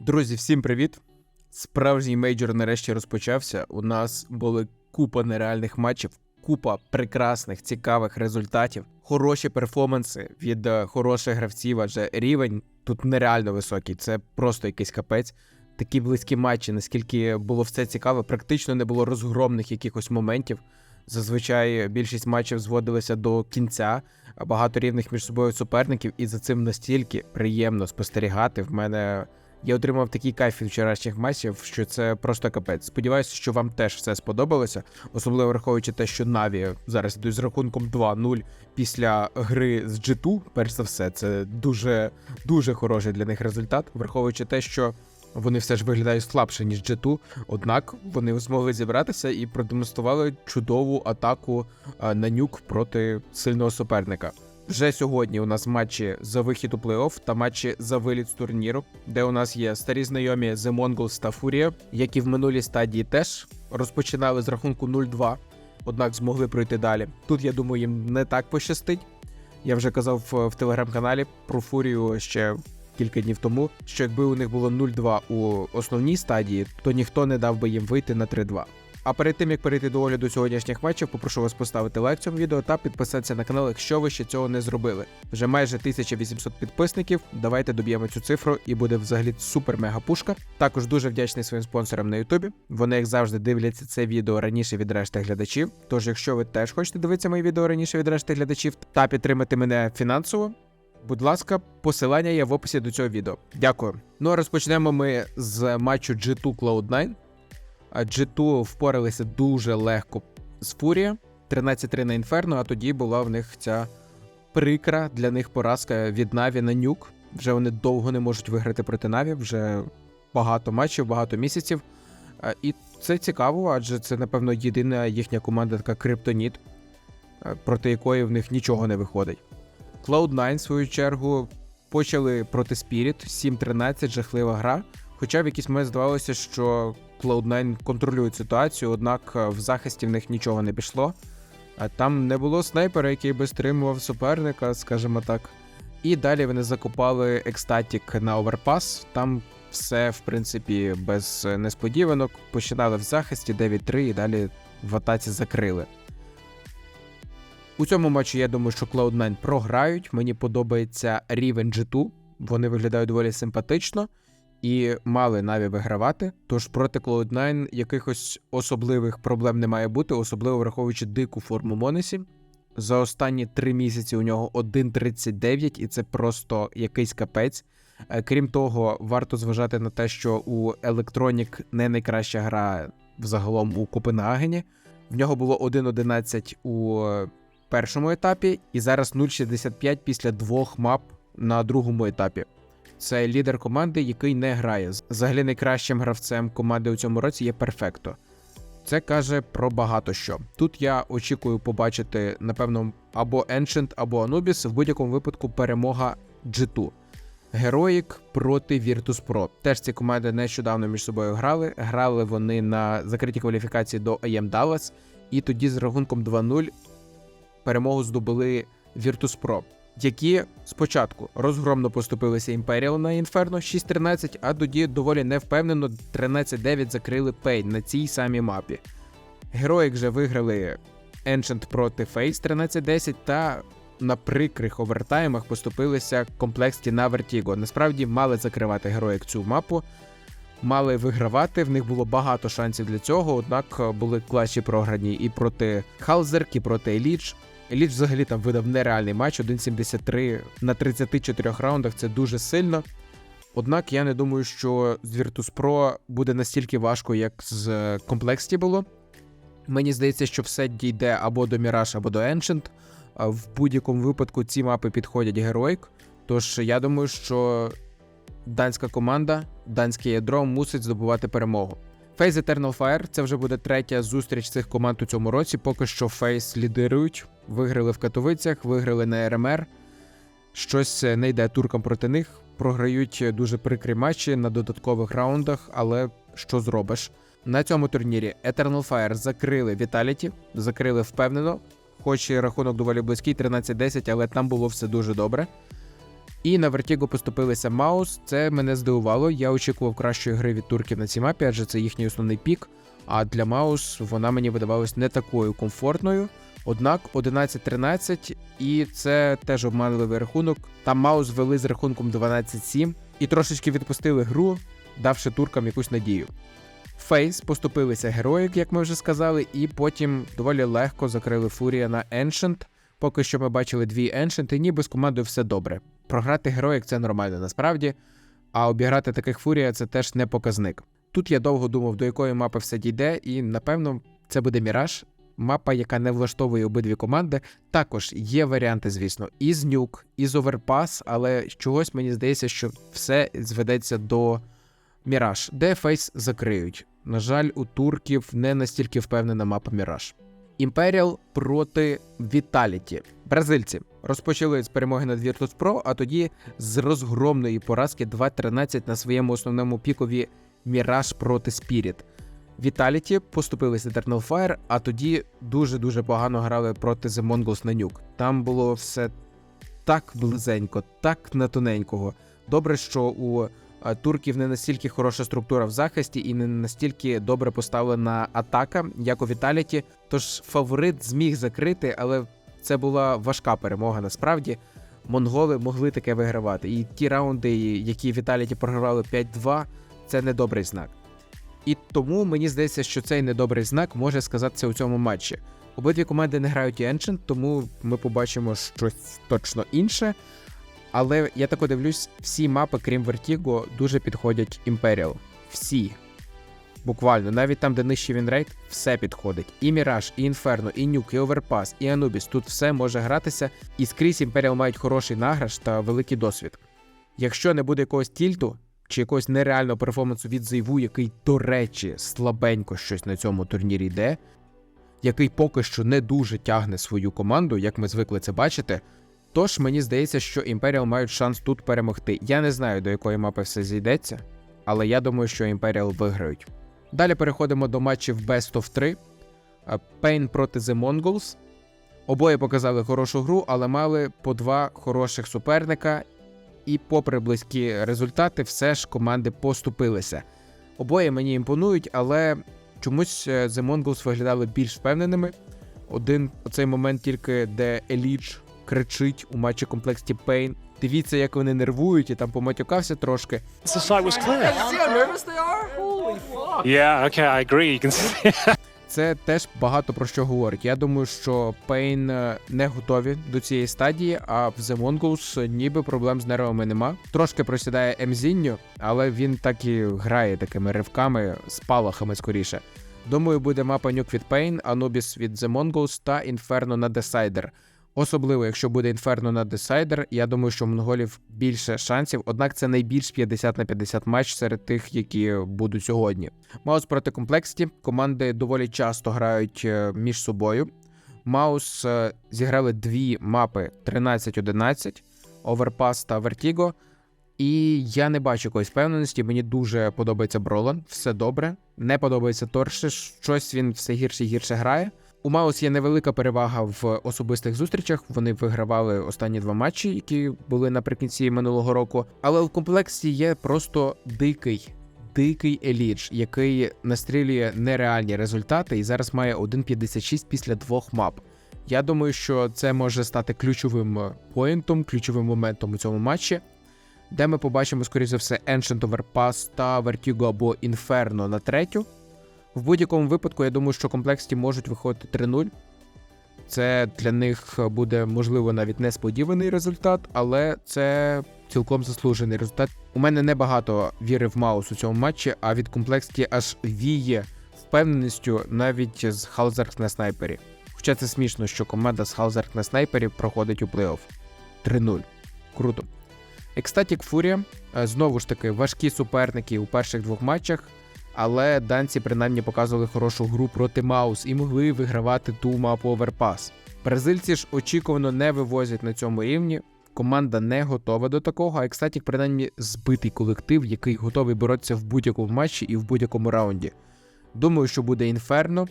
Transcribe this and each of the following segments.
Друзі, всім привіт! Справжній мейджор нарешті розпочався. У нас були купа нереальних матчів, купа прекрасних, цікавих результатів, хороші перформанси від е, хороших гравців, адже рівень тут нереально високий. Це просто якийсь капець. Такі близькі матчі, наскільки було все цікаво, практично не було розгромних якихось моментів. Зазвичай більшість матчів зводилися до кінця, а багато рівних між собою суперників, і за цим настільки приємно спостерігати. В мене я отримав такий кайф від вчорашніх матчів, що це просто капець. Сподіваюся, що вам теж все сподобалося, особливо враховуючи те, що Наві зараз йдуть з рахунком 2-0 після гри з G2, перш за все, це дуже дуже хороший для них результат, враховуючи те, що. Вони все ж виглядають слабше, ніж G2, однак вони змогли зібратися і продемонстрували чудову атаку на нюк проти сильного суперника. Вже сьогодні у нас матчі за вихід у плей-офф та матчі за виліт з турніру, де у нас є старі знайомі The Mongols та Фурія, які в минулій стадії теж розпочинали з рахунку 0-2, однак змогли пройти далі. Тут я думаю, їм не так пощастить. Я вже казав в, в телеграм-каналі про Фурію ще кілька днів тому, що якби у них було 0-2 у основній стадії, то ніхто не дав би їм вийти на 3-2. А перед тим як перейти до огляду сьогоднішніх матчів, попрошу вас поставити лайк цьому відео та підписатися на канал, якщо ви ще цього не зробили. Вже майже 1800 підписників. Давайте доб'ємо цю цифру і буде взагалі супер мега пушка. Також дуже вдячний своїм спонсорам на Ютубі. Вони, як завжди, дивляться це відео раніше від решти глядачів. Тож, якщо ви теж хочете дивитися мої відео раніше від решти глядачів та підтримати мене фінансово. Будь ласка, посилання є в описі до цього відео. Дякую. Ну а розпочнемо ми з матчу G2 Cloud9. А G2 впоралися дуже легко з Фурія. 13-3 на Інферно, а тоді була в них ця прикра для них поразка від Наві на нюк. Вже вони довго не можуть виграти проти Наві, вже багато матчів, багато місяців. І це цікаво, адже це, напевно, єдина їхня команда така Криптоніт, проти якої в них нічого не виходить. Cloud9, в свою чергу, почали проти Spirit 7-13, жахлива гра. Хоча в якийсь момент здавалося, що Cloud9 контролюють ситуацію, однак е, в захисті в них нічого не пішло. А Там не було снайпера, який би стримував суперника, скажімо так. І далі вони закопали екстатік на оверпас. Там все, в принципі, без е, несподіванок. Починали в захисті 9-3 і далі в атаці закрили. У цьому матчі я думаю, що Cloud9 програють. Мені подобається рівень G2. Вони виглядають доволі симпатично і мали Наві вигравати. Тож проти Cloud9 якихось особливих проблем не має бути, особливо враховуючи дику форму Монесі. За останні три місяці у нього 1.39, і це просто якийсь капець. Е, Крім того, варто зважати на те, що у Electronic не найкраща гра взагалом у Копенгагені. В нього було 1.11 у першому етапі, і зараз 0.65 після двох мап на другому етапі. Це лідер команди, який не грає. Взагалі найкращим гравцем команди у цьому році є Перфекто. Це каже про багато що. Тут я очікую побачити, напевно, або Ancient, або Anubis, в будь-якому випадку перемога G2. Героїк проти Virtus Pro. Теж ці команди нещодавно між собою грали. Грали вони на закритій кваліфікації до AM Dallas, і тоді з рахунком 2-0 перемогу здобули Virtus Pro, які спочатку розгромно поступилися Imperial на Inferno 6-13, а тоді доволі невпевнено 13-9 закрили Pain на цій самій мапі. Героїк же виграли Ancient проти Face 13-10 та на прикрих овертаймах поступилися комплексті на Vertigo. Насправді мали закривати героїк цю мапу, мали вигравати. В них було багато шансів для цього, однак були класі програні і проти Халзерк, і проти Еліч. Еліч взагалі там видав нереальний матч 1.73 на 34 раундах. Це дуже сильно. Однак я не думаю, що з Virtus Pro буде настільки важко, як з комплексті було. Мені здається, що все дійде або до Mirage, або до Ancient. В будь-якому випадку ці мапи підходять героїк. Тож я думаю, що данська команда, данське ядро мусить здобувати перемогу. Фейс Eternal Fire це вже буде третя зустріч цих команд у цьому році. Поки що Фейс лідирують, виграли в Катовицях, виграли на РМР. Щось не йде туркам проти них. Програють дуже прикрі матчі на додаткових раундах, але що зробиш? На цьому турнірі Eternal Fire закрили Vitality, закрили впевнено, хоч і рахунок доволі близький 13-10, але там було все дуже добре. І на Vertigo поступилися Маус. Це мене здивувало. Я очікував кращої гри від турків на цій мапі, адже це їхній основний пік. А для Маус вона мені видавалась не такою комфортною. Однак 11-13, і це теж обманливий рахунок. Там Маус вели з рахунком 12-7 і трошечки відпустили гру, давши туркам якусь надію. Фейс поступилися героїк, як ми вже сказали, і потім доволі легко закрили Фурія на Ancient. Поки що ми бачили дві і ніби з командою все добре. Програти героїк це нормально насправді, а обіграти таких Фурія це теж не показник. Тут я довго думав, до якої мапи все дійде, і напевно це буде Міраж. Мапа, яка не влаштовує обидві команди. Також є варіанти, звісно, і з нюк, і з оверпас, але чогось мені здається, що все зведеться до Міраж, де фейс закриють. На жаль, у турків не настільки впевнена мапа Міраж. Імперіал проти Віталіті. Бразильці розпочали з перемоги над Virtus.pro, а тоді з розгромної поразки 2-13 на своєму основному пікові Міраж проти Спіріт. Віталіті поступилися Eternal Fire, а тоді дуже-дуже погано грали проти The Mongols на нюк. Там було все так близенько, так на тоненького. Добре, що у турків не настільки хороша структура в захисті і не настільки добре поставлена атака, як у Віталіті. Тож фаворит зміг закрити, але це була важка перемога насправді. Монголи могли таке вигравати. І ті раунди, які Віталіті програвали 5-2, це недобрий знак. І тому мені здається, що цей недобрий знак може сказатися у цьому матчі. Обидві команди не грають і Ancient, тому ми побачимо щось точно інше. Але я тако дивлюсь, всі мапи, крім Vertigo, дуже підходять Imperial. Всі. Буквально, навіть там, де нижчий вінрейт, все підходить. І Міраж, і Інферно, і Нюк, і Оверпас, і Анубіс. Тут все може гратися, і скрізь Imperial мають хороший награш та великий досвід. Якщо не буде якогось тільту чи якогось нереального перформансу від Зайву, який, до речі, слабенько щось на цьому турнірі йде, який поки що не дуже тягне свою команду, як ми звикли це бачити. Тож мені здається, що Imperial мають шанс тут перемогти. Я не знаю, до якої мапи все зійдеться, але я думаю, що Imperial виграють. Далі переходимо до матчів Best of 3. Pain проти The Mongols. Обоє показали хорошу гру, але мали по два хороших суперника. І, попри близькі результати, все ж команди поступилися. Обоє мені імпонують, але чомусь е, The Mongols виглядали більш впевненими. Один оцей момент тільки, де Еліч кричить у матчі комплексі Pain. Дивіться, як вони нервують, і там поматюкався трошки. Це теж багато про що говорить. Я думаю, що Pain е, не готові до цієї стадії, а в The Mongols ніби проблем з нервами нема. Трошки просідає Емзінньо, але він так і грає такими ривками, спалахами скоріше. Думаю, буде мапа нюк від Pain, Anubis від The Mongols та Inferno на Decider. Особливо, якщо буде Inferno на Decider, я думаю, що у монголів більше шансів, однак це найбільш 50 на 50 матч серед тих, які будуть сьогодні. Маус проти комплексті. Команди доволі часто грають е, між собою. Маус е, зіграли дві мапи 13-11, Overpass та Vertigo. І я не бачу якоїсь впевненості. Мені дуже подобається Бролан, все добре. Не подобається Торше, щось він все гірше і гірше грає. У Маус є невелика перевага в особистих зустрічах. Вони вигравали останні два матчі, які були наприкінці минулого року. Але в комплексі є просто дикий, дикий еліч, який настрілює нереальні результати, і зараз має 1.56 після двох мап. Я думаю, що це може стати ключовим поінтом, ключовим моментом у цьому матчі, де ми побачимо, скоріш за все, Ancient Overpass та Vertigo або Inferno на третю. В будь-якому випадку, я думаю, що комплексті можуть виходити 3-0. Це для них буде, можливо, навіть несподіваний результат, але це цілком заслужений результат. У мене небагато віри в Маус у цьому матчі, а від комплексті аж віє впевненістю навіть з Халзарк на снайпері. Хоча це смішно, що команда з Халзарк на снайпері проходить у плей-офф. 3-0. Круто. Екстатік Фурія. е, Знову ж таки, важкі суперники у перших двох матчах. Але данці принаймні показували хорошу гру проти Маус і могли вигравати ту мапу Overpass. Бразильці ж очікувано не вивозять на цьому рівні. Команда не готова до такого, а Екстатік принаймні збитий колектив, який готовий боротися в будь-якому матчі і в будь-якому раунді. Думаю, що буде Інферно,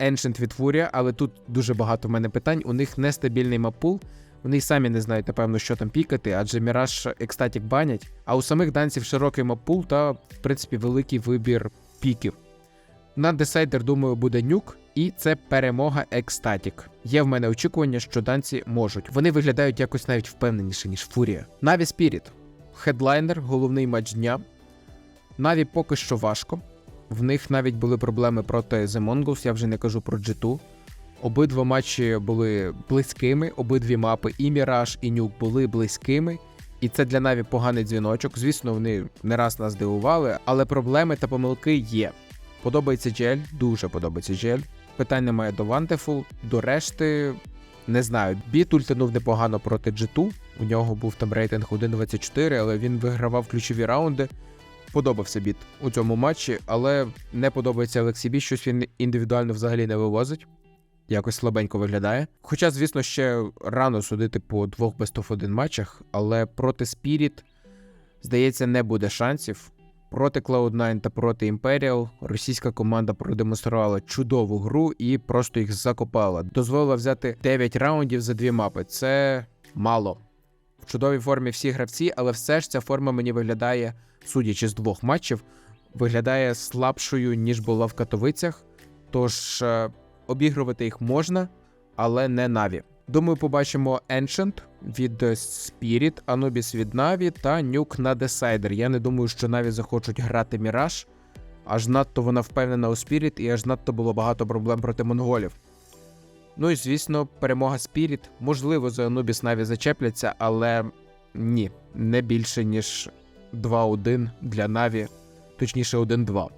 Ancient від Фурія, але тут дуже багато в мене питань. У них нестабільний мапул. Вони й самі не знають, напевно, що там пікати, адже Міраж екстатік банять. А у самих данців широкий маппул та, в принципі, великий вибір піків. На десайдер, думаю, буде нюк, і це перемога екстатік. Є в мене очікування, що данці можуть. Вони виглядають якось навіть впевненіше, ніж Фурія. Наві Спіріт. Хедлайнер, головний матч дня. Наві поки що важко. В них навіть були проблеми проти The Mongols, я вже не кажу про G2. Обидва матчі були близькими, обидві мапи, і Міраж, і Нюк були близькими. І це для Наві поганий дзвіночок. Звісно, вони не раз нас дивували, але проблеми та помилки є. Подобається Джель, дуже подобається Джель. Питань немає до Вантефул, до решти. Не знаю, Біт ультанув непогано проти G2. У нього був там рейтинг 1.24, але він вигравав ключові раунди. Подобався біт у цьому матчі, але не подобається Олексій Бі, щось він індивідуально взагалі не вивозить. Якось слабенько виглядає. Хоча, звісно, ще рано судити по двох of 1 матчах, але проти Spirit, здається, не буде шансів. Проти Cloud9 та проти Imperial російська команда продемонструвала чудову гру і просто їх закопала. Дозволила взяти 9 раундів за дві мапи. Це мало. В чудовій формі всі гравці, але все ж ця форма мені виглядає, судячи з двох матчів, виглядає слабшою, ніж була в Катовицях. Тож е, обігрувати їх можна, але не Наві. Думаю, побачимо Ancient від Spirit, Anubis від Na'Vi та Nuke на Decider. Я не думаю, що Na'Vi захочуть грати Міраж. Аж надто вона впевнена у Spirit і аж надто було багато проблем проти монголів. Ну і звісно, перемога Spirit. Можливо, за Anubis Na'Vi зачепляться, але ні, не більше, ніж 2-1 для Na'Vi, точніше 1-2.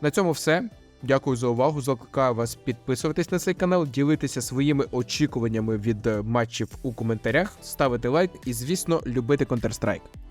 На цьому все. Дякую за увагу. Закликаю вас підписуватись на цей канал, ділитися своїми очікуваннями від е, матчів у коментарях, ставити лайк і, звісно, любити Counter-Strike.